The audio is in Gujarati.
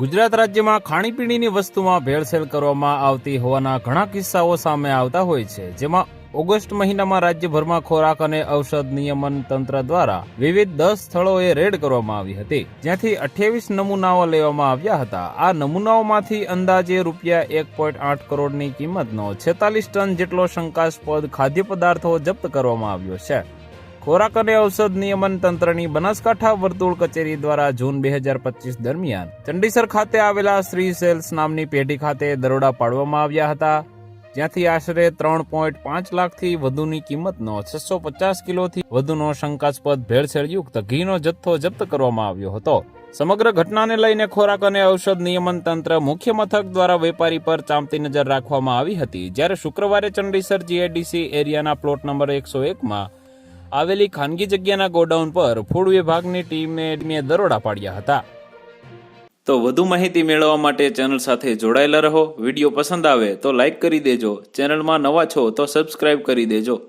ગુજરાત રાજ્યમાં ખાણીપીણીની વસ્તુમાં ભેળસેળ કરવામાં આવતી હોવાના ઘણા કિસ્સાઓ સામે આવતા હોય છે, જેમાં ઓગસ્ટ મહિનામાં રાજ્યભરમાં ખોરાક અને ઔષધ નિયમન તંત્ર દ્વારા વિવિધ દસ સ્થળોએ રેડ કરવામાં આવી હતી. જ્યાંથી અઠ્યાવીસ નમૂનાઓ લેવામાં આવ્યા હતા. આ નમૂનાઓમાંથી અંદાજે રૂપિયા એક પોઈન્ટ આઠ કરોડની કિંમતનો છેતાલીસ ટન જેટલો શંકાસ્પદ ખાદ્ય પદાર્થો જપ્ત કરવામાં આવ્યો છે. ખોરાક અને ઔષધ નિયમન તંત્રની બનાસકાંઠા વર્તુળ કચેરી દ્વારા જૂન બે હજાર પચીસ દરમિયાન ચંડીસર ખાતે આવેલા શ્રી સેલ્સ નામની પેઢી ખાતે દરોડા પાડવામાં આવ્યા હતા. જ્યાંથી આશરે ત્રણ પોઈન્ટ પાંચ લાખથી વધુની કિંમતનો છસો પચાસ કિલોથી વધુનો શંકાસ્પદ ભેળસેળયુક્ત ઘીનો જથ્થો જપ્ત કરવામાં આવ્યો હતો. સમગ્ર ઘટનાને લઈને ખોરાક અને ઔષધ નિયમન તંત્ર મુખ્ય મથક દ્વારા વેપારી પર ચાંપતી નજર રાખવામાં આવી હતી. જ્યારે શુક્રવારે ચંડીસર જીઆઈડીસી એરિયાના પ્લોટ નંબર એકસો એકમાં આવેલી ખાનગી જગ્યાના ગોડાઉન પર ફૂડ વિભાગની ટીમે દરોડા પાડ્યા હતા. તો વધુ માહિતી મેળવવા માટે ચેનલ સાથે જોડાયેલા રહો. વીડિયો પસંદ આવે તો લાઈક કરી દેજો. ચેનલમાં નવા છો તો સબસ્ક્રાઇબ કરી દેજો.